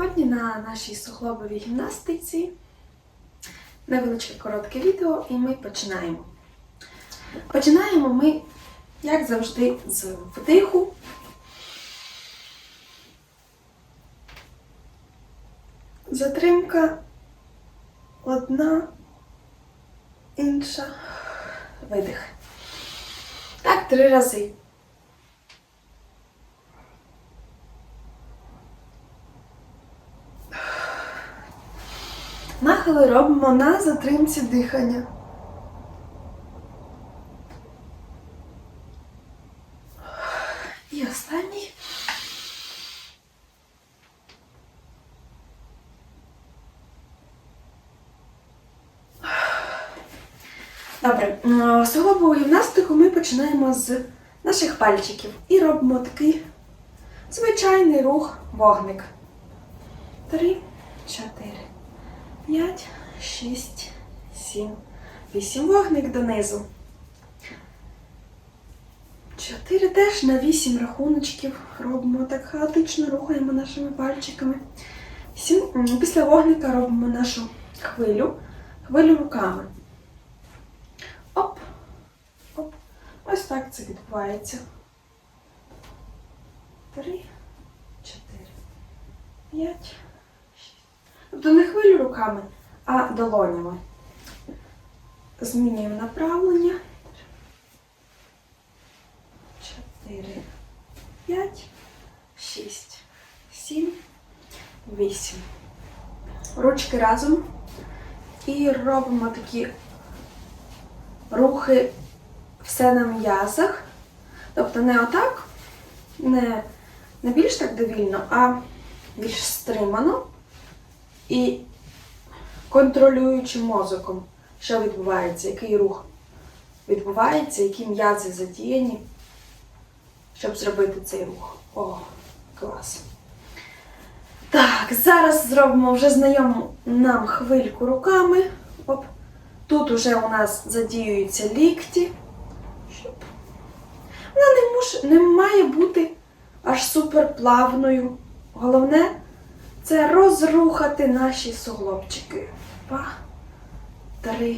Сьогодні на нашій суглобовій гімнастиці невеличке коротке відео і ми починаємо. Починаємо ми, як завжди, з вдиху. Затримка одна, інша, видих. Так, три рази. Нахили робимо на затримці дихання. І останній. Добре, суглобову гімнастику ми починаємо з наших пальчиків і робимо такий звичайний рух вогник. Три, чотири. 5, 6, 7, 8 вогник донизу. 4 теж на 8 рахуночків робимо так хаотично рухаємо нашими пальчиками. 7, після вогника робимо нашу хвилю, хвилю руками. Оп, оп. Ось так це відбувається. 3, 4, 5. Тобто не хвилю руками, а долонями. Змінюємо направлення. 4, 5, 6, 7, 8. Ручки разом. І робимо такі рухи все на м'язах. Тобто не отак, не, не більш так довільно, а більш стримано і контролюючи мозоком, що відбувається, який рух відбувається, які м'язи задіяні, щоб зробити цей рух. О, клас. Так, зараз зробимо вже знайому нам хвильку руками. Оп. Тут уже у нас задіюються лікті. Вона не, муш... не має бути аж супер плавною. Головне це розрухати наші суглобчики. Два, три,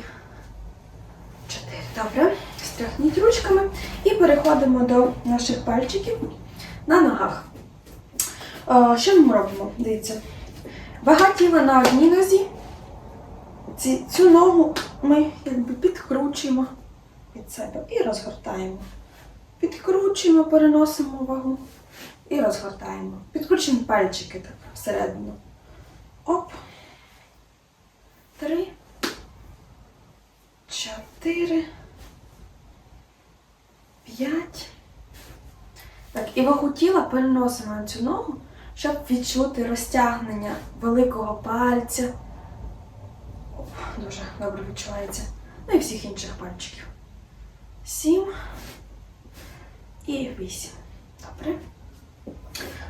чотири. Добре. Стряхніть ручками і переходимо до наших пальчиків на ногах. Що ми робимо? Дивіться. Вага тіла на одній нозі. Цю ногу ми якби підкручуємо від себе і розгортаємо. Підкручуємо, переносимо вагу і розгортаємо. Підкручуємо пальчики так всередину. Оп. Три. Чотири. П'ять. Так, і вагу тіла переносимо на цю ногу, щоб відчути розтягнення великого пальця. Оп, дуже добре відчувається. Ну і всіх інших пальчиків. Сім і вісім. Добре.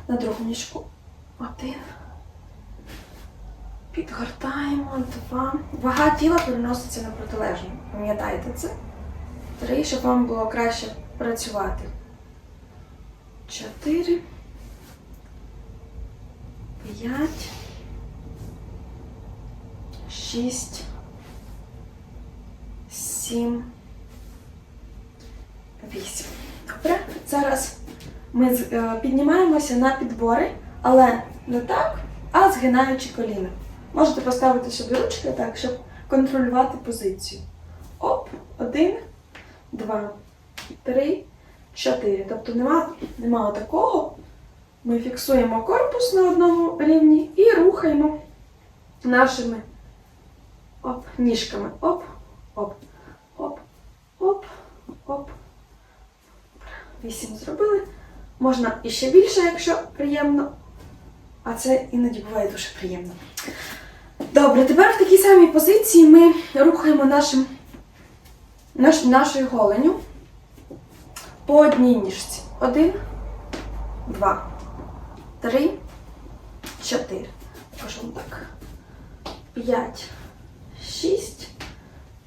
На другу ніжку. Один. Підгортаємо. Два. Вага тіла переноситься на протилежну. Пам'ятайте це. Три, щоб вам було краще працювати. Чотири. П'ять. Шість. Сім. Вісім. Добре. Зараз ми е, піднімаємося на підбори, але не так, а згинаючи коліна. Можете поставити собі ручки так, щоб контролювати позицію. Оп, один, два, три, чотири. Тобто нема, нема такого. Ми фіксуємо корпус на одному рівні і рухаємо нашими оп, ніжками. Оп, оп, оп, оп, оп. Вісім зробили. Можна іще більше, якщо приємно. А це іноді буває дуже приємно. Добре, тепер в такій самій позиції ми рухаємо нашим, наш, нашою голеню по одній ніжці. Один, два, три, чотири. Покажу так. П'ять, шість,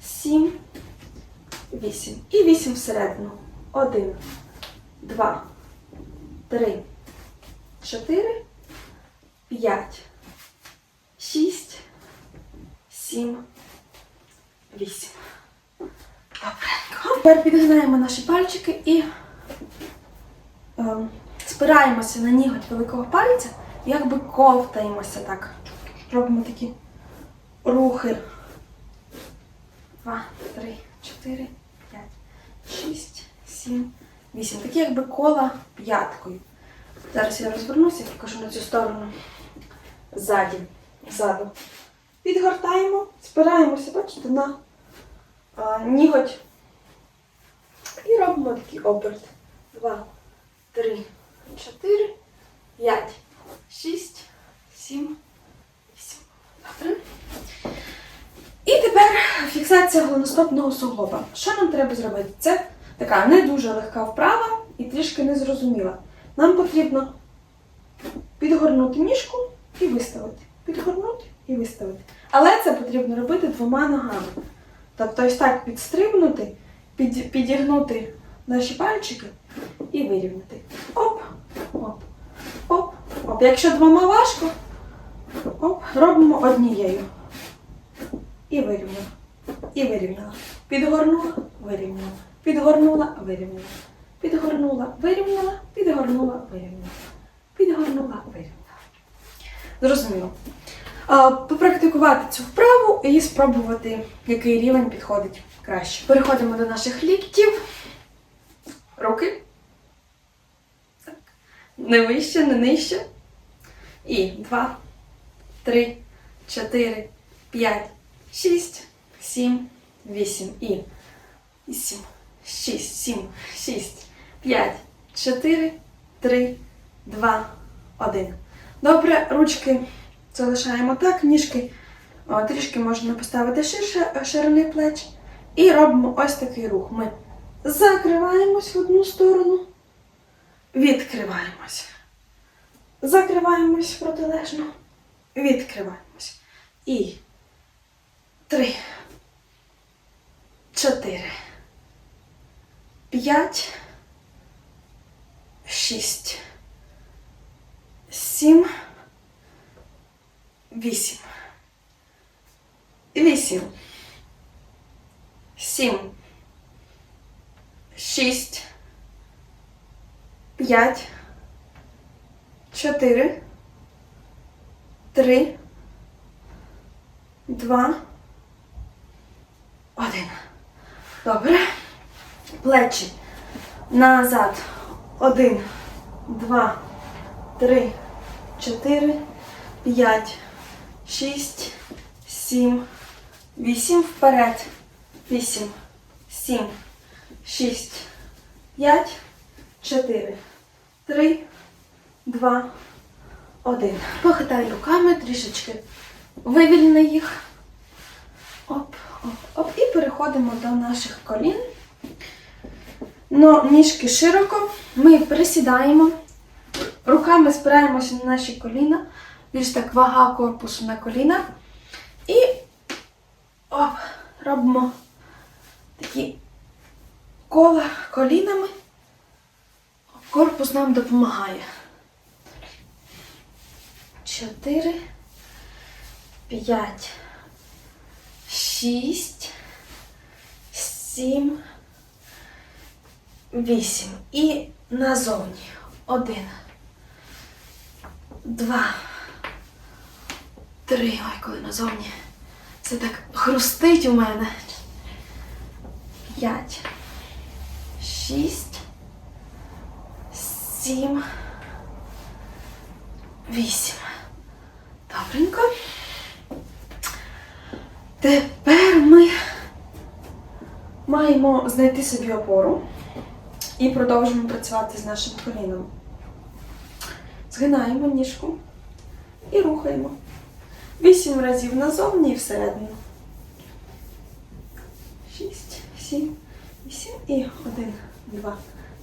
сім, вісім. І вісім всередину. Один, два, три, чотири, п'ять, шість, сім, вісім. Добренько. Тепер підгинаємо наші пальчики і ем, спираємося на ніготь великого пальця, якби ковтаємося так. Робимо такі рухи. Два, три, чотири, п'ять, шість, сім, вісім. Такі якби кола п'яткою. Зараз я розвернуся і покажу на цю сторону. Ззаді, ззаду. Підгортаємо, спираємося, бачите, на а, ніготь. І робимо такий оберт. Два, три, чотири, п'ять, шість, сім, вісім. Добре. І тепер фіксація голеностопного суглоба. Що нам треба зробити? Це така не дуже легка вправа і трішки незрозуміла. Нам потрібно підгорнути ніжку і виставити. Підгорнути і виставити. Але це потрібно робити двома ногами. Тобто ось так підстрибнути, під, підігнути наші пальчики і вирівняти. Оп, оп, оп, оп. Якщо двома важко, оп, робимо однією. І вирівняла. І вирівняла. Підгорнула, вирівняла. Підгорнула, вирівняла. Підгорнула, вирівняла, підгорнула, вирівняла. Підгорнула, вирівняла. Зрозуміло. Попрактикувати цю вправу і спробувати, який рівень підходить краще. Переходимо до наших ліктів. Руки. Так. Не вище, не нижче. І два, три, чотири, п'ять, шість, сім, вісім. І вісім, шість, сім, шість, п'ять, чотири, три, два, один. Добре, ручки залишаємо так, ніжки о, трішки можна поставити ширше е, ширини плеч. І робимо ось такий рух. Ми закриваємось в одну сторону, відкриваємось. Закриваємось протилежно, відкриваємось. І три, чотири, п'ять, шість, сім, вісім. Вісім. Сім. Шість. П'ять. Чотири. Три. Два. Один. Добре. Плечі. Назад. Один. Два. Три. Чотири. П'ять. Шість. Сім. Вісім вперед. Вісім. Сім. Шість. П'ять. Чотири. Три. Два. Один. Похитай руками трішечки. Вивільни їх. Оп, оп, оп. І переходимо до наших колін. Но ніжки широко. Ми присідаємо. Руками спираємося на наші коліна. Більш так вага корпусу на коліна. І оп, робимо такі кола колінами. Корпус нам допомагає. Чотири, п'ять, шість, сім, вісім. І назовні. Один, два, три. Ой, коли назовні. Це так хрустить у мене. П'ять, шість, сім, вісім. Добренько. Тепер ми маємо знайти собі опору і продовжимо працювати з нашим коліном. Згинаємо ніжку і рухаємо. Вісім разів назовні і всередину. Шість, сім, вісім і один, два,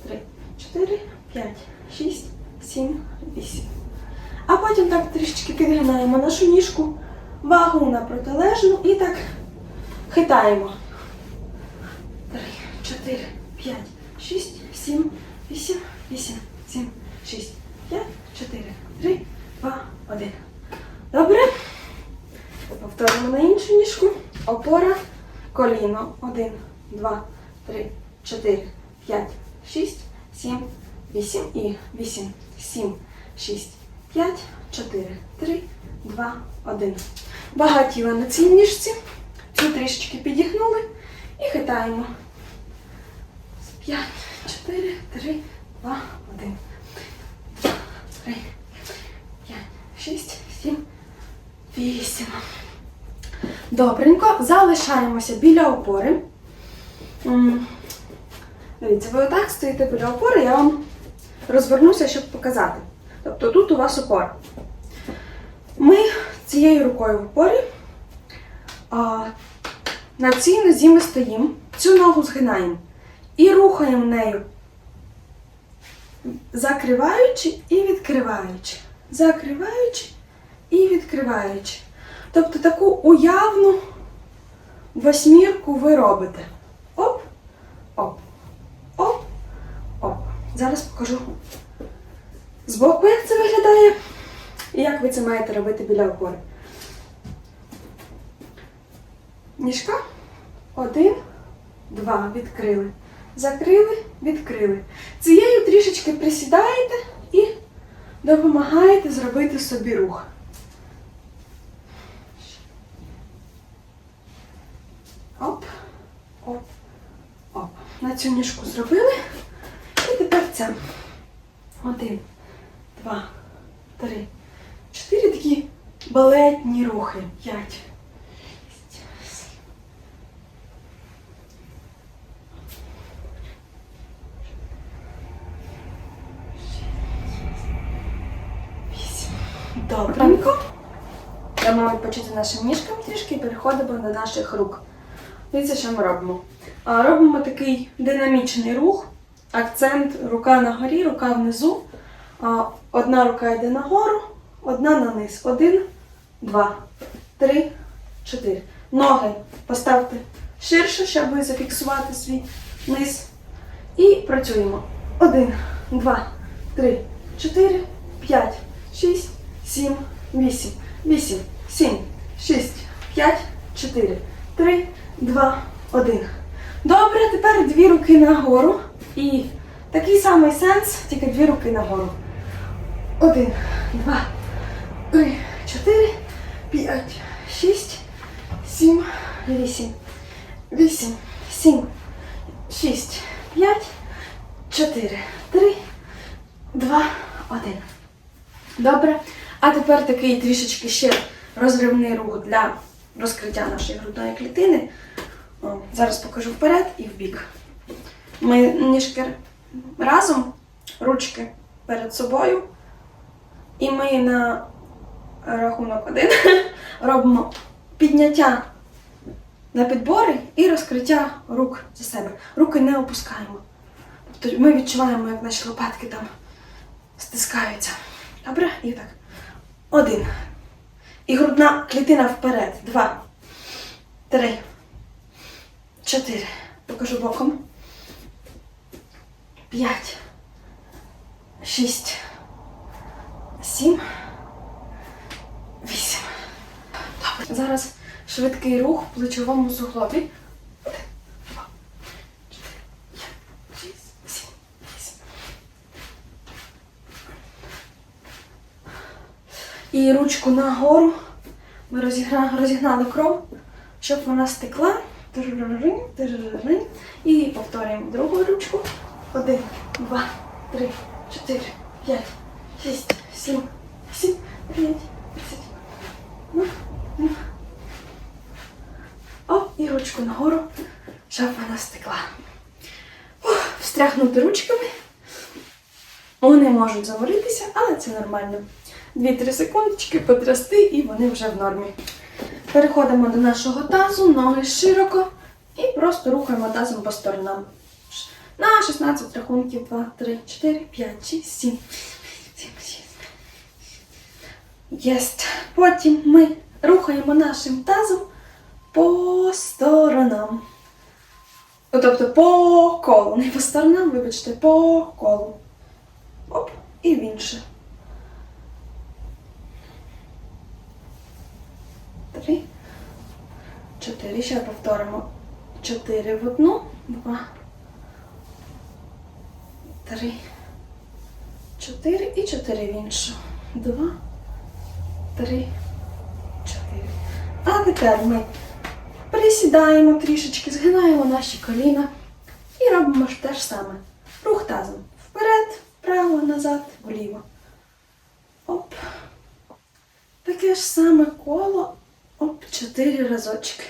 три, чотири, п'ять, шість, сім, вісім. А потім так трішечки підгинаємо нашу ніжку, вагу на протилежну і так хитаємо. Три, чотири, п'ять, шість, сім, вісім, вісім, сім, шість, п'ять, чотири, три, два, один. Добре? Повторюємо на іншу ніжку. Опора, коліно. Один, два, три, чотири, п'ять, шість, сім, вісім і вісім, сім, шість, п'ять, чотири, три, два, один. Вага тіла на цій ніжці. Цю трішечки підігнули і хитаємо. П'ять, чотири, три, два, один. Два, три, п'ять, шість, сім, вісім. Добренько. Залишаємося біля опори. Дивіться, ви отак стоїте біля опори, я вам розвернуся, щоб показати. Тобто тут у вас опора. Ми цією рукою в опорі. А, на цій нозі ми стоїмо, цю ногу згинаємо і рухаємо нею, закриваючи і відкриваючи. Закриваючи і відкриваючи. Тобто таку уявну восьмірку ви робите. Оп, оп, оп, оп. Зараз покажу збоку, як це виглядає, і як ви це маєте робити біля опори. Ніжка. Один, два. Відкрили. Закрили, відкрили. Цією трішечки присідаєте і допомагаєте зробити собі рух. Оп, оп, оп. На цю ніжку зробили. І тепер це. Один, два, три, чотири такі балетні рухи. П'ять. Добренько. Дамо відпочити нашим ніжкам трішки і переходимо до наших рук. Дивіться, що ми робимо. Робимо такий динамічний рух. Акцент рука на горі, рука внизу. Одна рука йде нагору, одна на низ. Один, два, три, чотири. Ноги поставте ширше, щоб зафіксувати свій низ. І працюємо. Один, два, три, чотири, п'ять, шість, сім, вісім. Вісім, сім, шість, п'ять, чотири, три, два, один. Добре, тепер дві руки нагору. І такий самий сенс, тільки дві руки нагору. Один, два, три, чотири, п'ять, шість, сім, вісім. Вісім, сім, шість, п'ять, чотири, три, два, один. Добре. А тепер такий трішечки ще розривний рух для розкриття нашої грудної клітини. Зараз покажу вперед і вбік. Ми ніжки разом, ручки перед собою. І ми на рахунок один робимо підняття на підбори і розкриття рук за себе. Руки не опускаємо. Тобто ми відчуваємо, як наші лопатки там стискаються. Добре? І так. Один. І грудна клітина вперед. Два. Три. Чотири. Покажу боком. П'ять. Шість. Сім. Вісім. Добре. Зараз швидкий рух в плечовому суглобі. І ручку нагору. Ми розігна- розігнали кров, щоб вона стекла. І повторюємо другу ручку. Один, два, три, чотири, п'ять, шість, сім, сім, дев'ять, десять. Ну, ну. О, і ручку нагору, щоб вона стекла. Встряхнути ручками. Вони можуть заморитися, але це нормально. 2-3 секундочки потрясти і вони вже в нормі. Переходимо до нашого тазу, ноги широко і просто рухаємо тазом по сторонам. На 16 рахунків 2, 3, 4, 5, 6, 7, 7, 6. Єсть. Потім ми рухаємо нашим тазом по сторонам. Тобто по колу. Не по сторонам, вибачте, по колу. Оп, і в інше. Три, чотири. Ще повторимо. Чотири в одну, два, три, чотири і чотири в іншу. Два, три, чотири. А тепер ми присідаємо трішечки, згинаємо наші коліна і робимо те ж саме. Рух тазом. Вперед, вправо, назад, вліво. Оп. Таке ж саме коло. Оп, чотири разочки.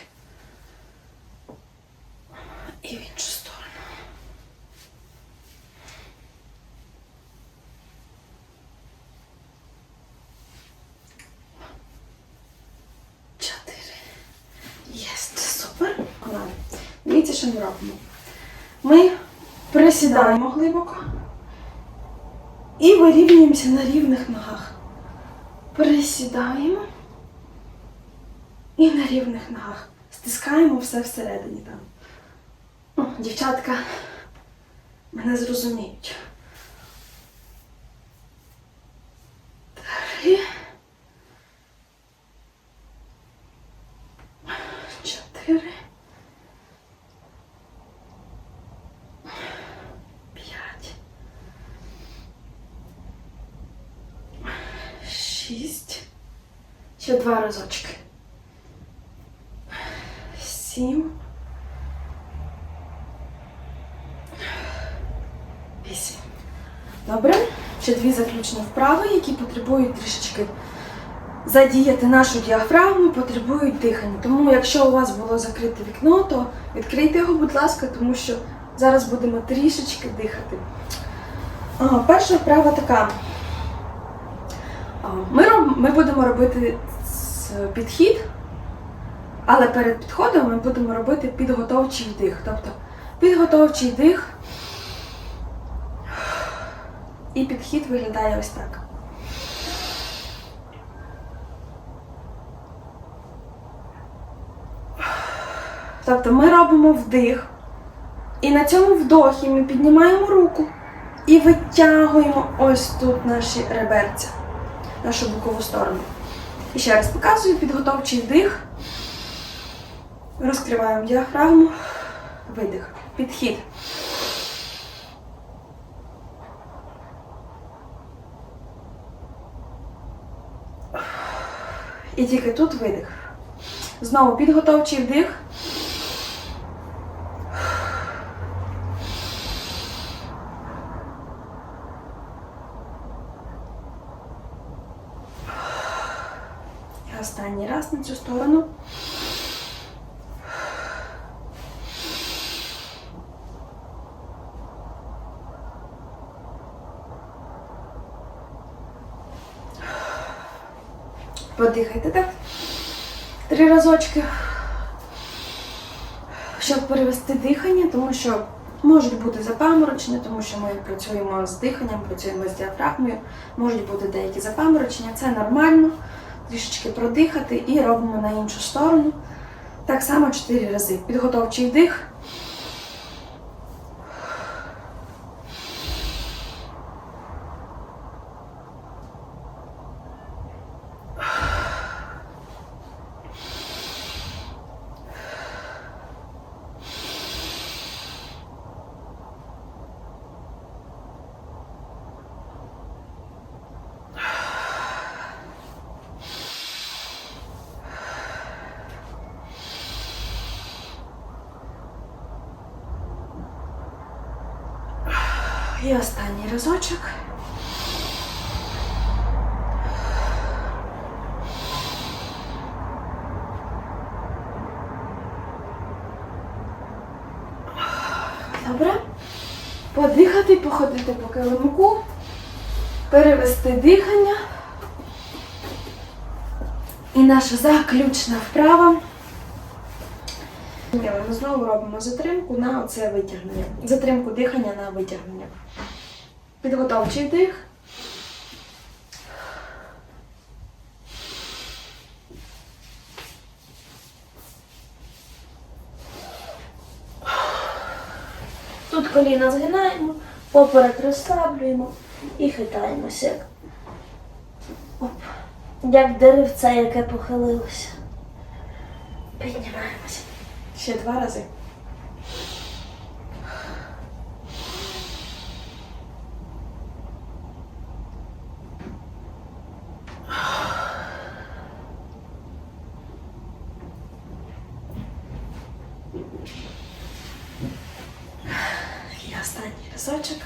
І в іншу сторону. Чотири. Єсть, супер. Ладно. Дивіться, що ми робимо. Ми присідаємо глибоко і вирівнюємося на рівних ногах. Присідаємо і на рівних ногах. Стискаємо все всередині там. Ну, дівчатка мене зрозуміють. Три. Чотири. П'ять. Шість. Ще два разочки. Сім. Вісім. Добре. Ще дві заключні вправи, які потребують трішечки задіяти нашу діафрагму, потребують дихання. Тому, якщо у вас було закрите вікно, то відкрийте його, будь ласка, тому що зараз будемо трішечки дихати. Перша вправа така. Ми будемо робити підхід, але перед підходом ми будемо робити підготовчий вдих. Тобто підготовчий дих і підхід виглядає ось так. Тобто ми робимо вдих, і на цьому вдохі ми піднімаємо руку і витягуємо ось тут наші реберця, нашу бокову сторону. І ще раз показую підготовчий вдих. Розкриваємо діафрагму, видих, підхід. І тільки тут видих. Знову підготовчий вдих. Останній раз на цю сторону. Подихайте так. Три разочки. Щоб перевести дихання, тому що можуть бути запаморочення, тому що ми працюємо з диханням, працюємо з діафрагмою, можуть бути деякі запаморочення, це нормально. Трішечки продихати і робимо на іншу сторону. Так само 4 рази. Підготовчий вдих. І останній разочок. Добре. Подихати, походити по килимку, перевести дихання. І наша заключна вправа. Ми знову робимо затримку на оце витягнення. Затримку дихання на витягнення. Підготовчий дих. Тут коліна згинаємо, поперек розслаблюємо і хитаємося. Оп. як деревце, яке похилилося. Піднімаємося. Ще два рази. І останній разочок.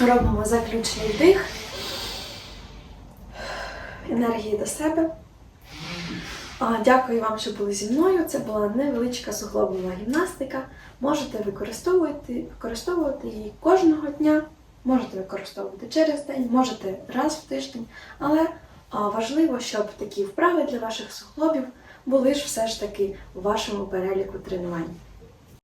Робимо заключний дих. Енергії до себе. Дякую вам, що були зі мною. Це була невеличка суглобова гімнастика. Можете використовувати, використовувати її кожного дня, можете використовувати через день, можете раз в тиждень. Але важливо, щоб такі вправи для ваших суглобів були ж все ж таки у вашому переліку тренувань.